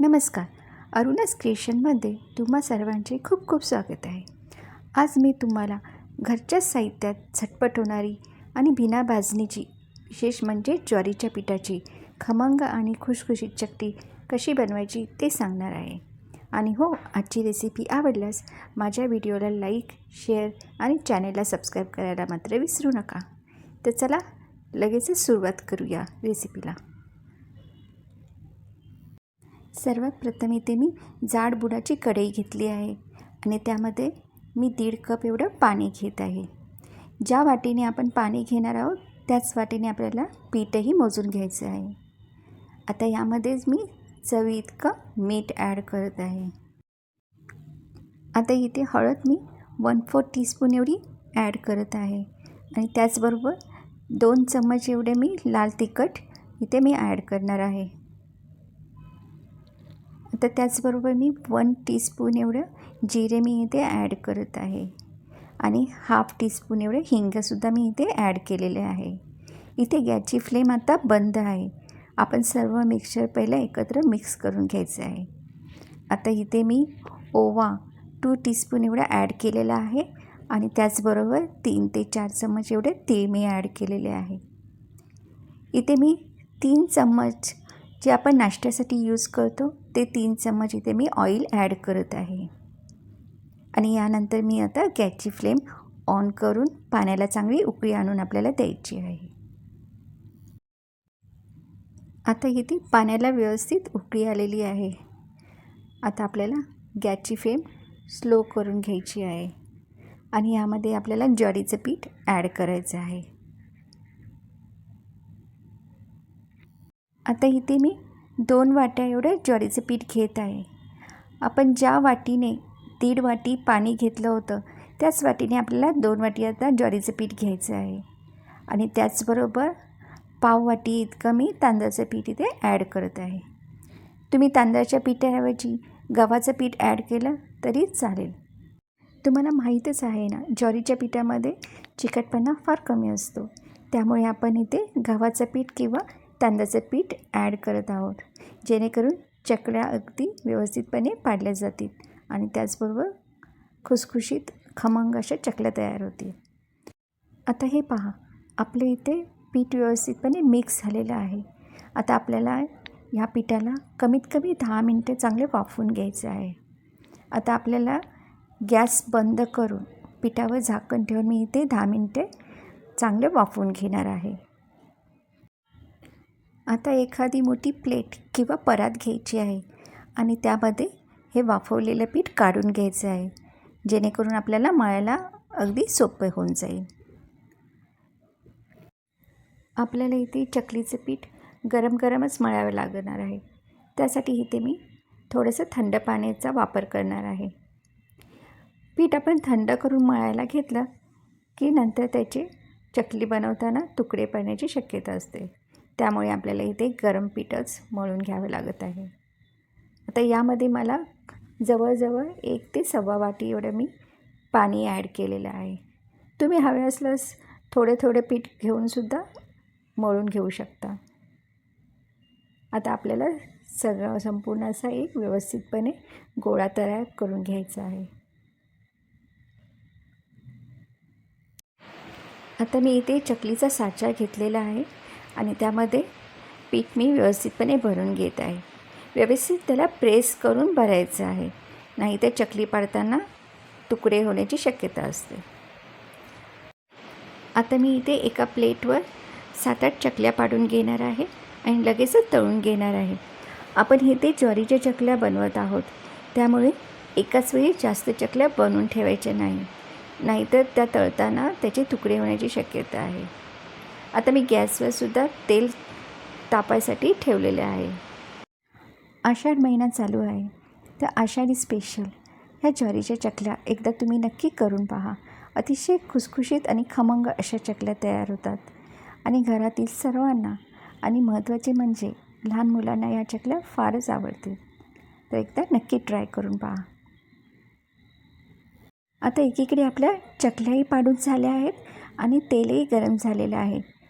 नमस्कार. अरुणास क्रिएशनमध्ये तुम्हा सर्वांचे खूप खूप स्वागत आहे. आज मी तुम्हाला घरच्याच साहित्यात झटपट होणारी आणि बिना भाजणीची विशेष म्हणजे ज्वारीच्या पिठाची खमंग आणि खुशखुशीत चकटी कशी बनवायची ते सांगणार आहे. आणि हो आजची रेसिपी आवडल्यास माझ्या व्हिडिओला लाईक शेअर आणि चॅनेलला सबस्क्राईब करायला मात्र विसरू नका. तर चला लगेचच सुरुवात करूया रेसिपीला सर्वात प्रथम इथे मी जाड बुडाची कढई घेतली आहे आणि त्यामध्ये मी दीड कप एवढं पाणी घेत आहे. ज्या वाटीने आपण पाणी घेणार आहोत त्याच वाटीने आपल्याला पीठही मोजून घ्यायचं आहे. आता यामध्येच मी चवी इतकं मीठ ॲड करत आहे. आता इथे हळद मी वन फोर टीस्पून एवढी ॲड करत आहे आणि त्याचबरोबर दोन चम्मच एवढे मी लाल तिखट इथे मी ॲड करणार आहे. तर त्याचबरोबर मी वन टीस्पून एवढं जिरे मी इथे ॲड करत आहे. आणि हाफ टीस्पून एवढं हिंगसुद्धा मी इथे ॲड केलेले आहे. इथे गॅसची फ्लेम आता बंद आहे. आपण सर्व मिक्सचर पहिलं एकत्र मिक्स करून घ्यायचं आहे. आता इथे मी ओवा टू टीस्पून एवढं ॲड केलेला आहे. आणि त्याचबरोबर तीन ते चार चम्मच एवढे तीळ मी ॲड केलेले आहे. इथे मी तीन चम्मच जे आपण नाश्त्यासाठी यूज करतो ते तीन चम्मच इथे मी ऑइल ॲड करत आहे. आणि यानंतर मी आता गॅसची फ्लेम ऑन करून पाण्याला चांगली उकळी आणून आपल्याला द्यायची आहे. आता इथे पाण्याला व्यवस्थित उकळी आलेली आहे. आता आपल्याला गॅसची फ्लेम स्लो करून घ्यायची आहे. आणि यामध्ये आपल्याला ज्वारीचं पीठ ॲड करायचं आहे. आता इथे मी दोन वाट्या एवढं ज्वारीचं पीठ घेत आहे. आपण ज्या वाटीने दीड वाटी पाणी घेतलं होतं त्याच वाटीने आपल्याला दोन वाटी आता ज्वारीचं पीठ घ्यायचं आहे. आणि त्याचबरोबर पाव वाटी इतकं मी तांदळाचं पीठ इथे ॲड करत आहे. तुम्ही तांदळाच्या पिठाऐवजी गव्हाचं पीठ ॲड केलं तरी चालेल. तुम्हाला माहीतच आहे ना ज्वारीच्या पिठामध्ये चिकटपणा फार कमी असतो. त्यामुळे आपण इथे गव्हाचं पीठ किंवा तांदळाचं पीठ ॲड करत आहोत. जेणेकरून चकल्या अगदी व्यवस्थितपणे पाडल्या जातील आणि त्याचबरोबर खुसखुशीत खमंग अशा चकल्या तयार होतील. आता हे पहा आपल्या इथे पीठ व्यवस्थितपणे मिक्स झालेलं आहे. आता आपल्याला ह्या पिठाला कमीत कमी दहा मिनटं चांगले वाफवून घ्यायचे आहे. आता आपल्याला गॅस बंद करून पिठावर झाकण ठेवून मी इथे दहा मिनटे चांगले वाफवून घेणार आहे. आता एखादी मोठी प्लेट किंवा परात घ्यायची आहे आणि त्यामध्ये हे वाफवलेलं पीठ काढून घ्यायचं आहे जेणेकरून आपल्याला मळायला अगदी सोपं होऊन जाईल. आपल्याला इथे चकलीचं पीठ गरम गरमच मळावं लागणार आहे. त्यासाठी इथे मी थोडंसं थंड पाण्याचा वापर करणार आहे. पीठ आपण थंड करून मळायला घेतलं की नंतर त्याचे चकली बनवताना तुकडे पडण्याची शक्यता असते. त्यामुळे आपल्याला इथे गरम पीठच मळून घ्यावं लागत आहे. आता यामध्ये मला जवळजवळ एक ते सव्वा वाटी एवढं मी पाणी ॲड केलेलं आहे. तुम्ही हवे असल्यास थोडे थोडे पीठ घेऊनसुद्धा मळून घेऊ शकता. आता आपल्याला सगळं संपूर्ण असा एक व्यवस्थितपणे गोळा तयार करून घ्यायचा आहे. आता मी इथे चकलीचा साचा घेतलेला आहे. आणि त्यामध्ये पीठ मी व्यवस्थितपणे भरून घेत आहे. व्यवस्थित त्याला प्रेस करून भरायचं आहे. नाही तर चकली पाडताना तुकडे होण्याची शक्यता असते. आता मी इथे एका प्लेटवर सात आठ चकल्या पाडून घेणार आहे आणि लगेचच तळून घेणार आहे. आपण इथे ज्वारीच्या चकल्या बनवत आहोत. त्यामुळे एकाच वेळी जास्त चकल्या बनवून ठेवायच्या नाही. नाहीतर त्या तळताना त्याचे तुकडे होण्याची शक्यता आहे. आता मी गॅसवरसुद्धा तेल तापायसाठी ठेवलेले आहे. आषाढ महिना चालू आहे. तर आषाढी स्पेशल ह्या ज्वारीच्या चकल्या एकदा तुम्ही नक्की करून पहा. अतिशय खुसखुशीत आणि खमंग अशा चकल्या तयार होतात. आणि घरातील सर्वांना आणि महत्त्वाचे म्हणजे लहान मुलांना या चकल्या फारच आवडतील. तर एकदा नक्की ट्राय करून पहा. आता एकीकडे आपल्या चकल्याही पाडून झाल्या आहेत आणि तेलही गरम झालेलं आहे.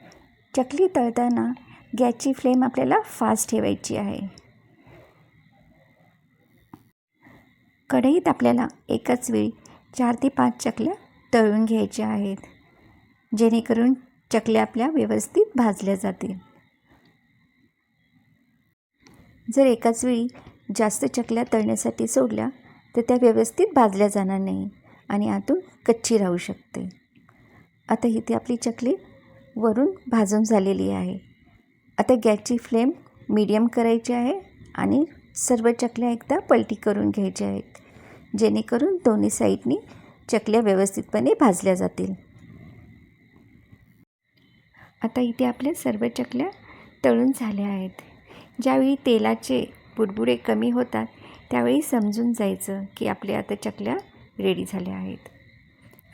चकली तळताना गॅसची फ्लेम आपल्याला फास्ट ठेवायची आहे. कढईत आपल्याला एकाच वेळी चार ते पाच चकल्या तळून घ्यायच्या आहेत. जेणेकरून चकल्या आपल्या व्यवस्थित भाजल्या जातील. जर एकाच वेळी जास्त चकल्या तळण्यासाठी सोडल्या तर त्या व्यवस्थित भाजल्या जाणार नाही आणि आतून कच्ची राहू शकते. आता इथे आपली चकली वरून भाजून झालेली आहे. आता गॅसची फ्लेम मीडियम करायची आहे आणि सर्व चकल्या एकदा पलटी करून घ्यायच्या आहेत जेणेकरून दोन्ही साईडनी चकल्या व्यवस्थितपणे भाजल्या जातील. आता इथे आपल्या सर्व चकल्या तळून झाल्या आहेत. ज्यावेळी तेलाचे बुडबुडे कमी होतात त्यावेळी समजून जायचं की आपल्या आता चकल्या रेडी झाल्या आहेत.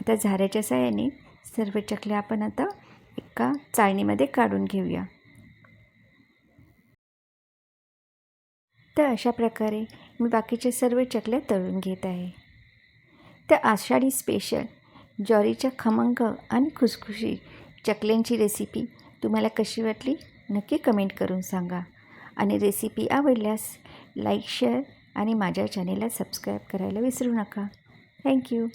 आता झाऱ्याच्या साह्याने सर्व चकल्या आपण आता का चाळणीमध्ये काढून घेऊया. तर अशा प्रकारे मी बाकीचे सर्व चकल्या तळून घेत आहे. तर आषाढी स्पेशल ज्वारीच्या खमंग आणि खुसखुशी चकल्यांची रेसिपी तुम्हाला कशी वाटली नक्की कमेंट करून सांगा. आणि रेसिपी आवडल्यास लाईक शेअर आणि माझ्या चॅनेलला सबस्क्राईब करायला विसरू नका. थँक्यू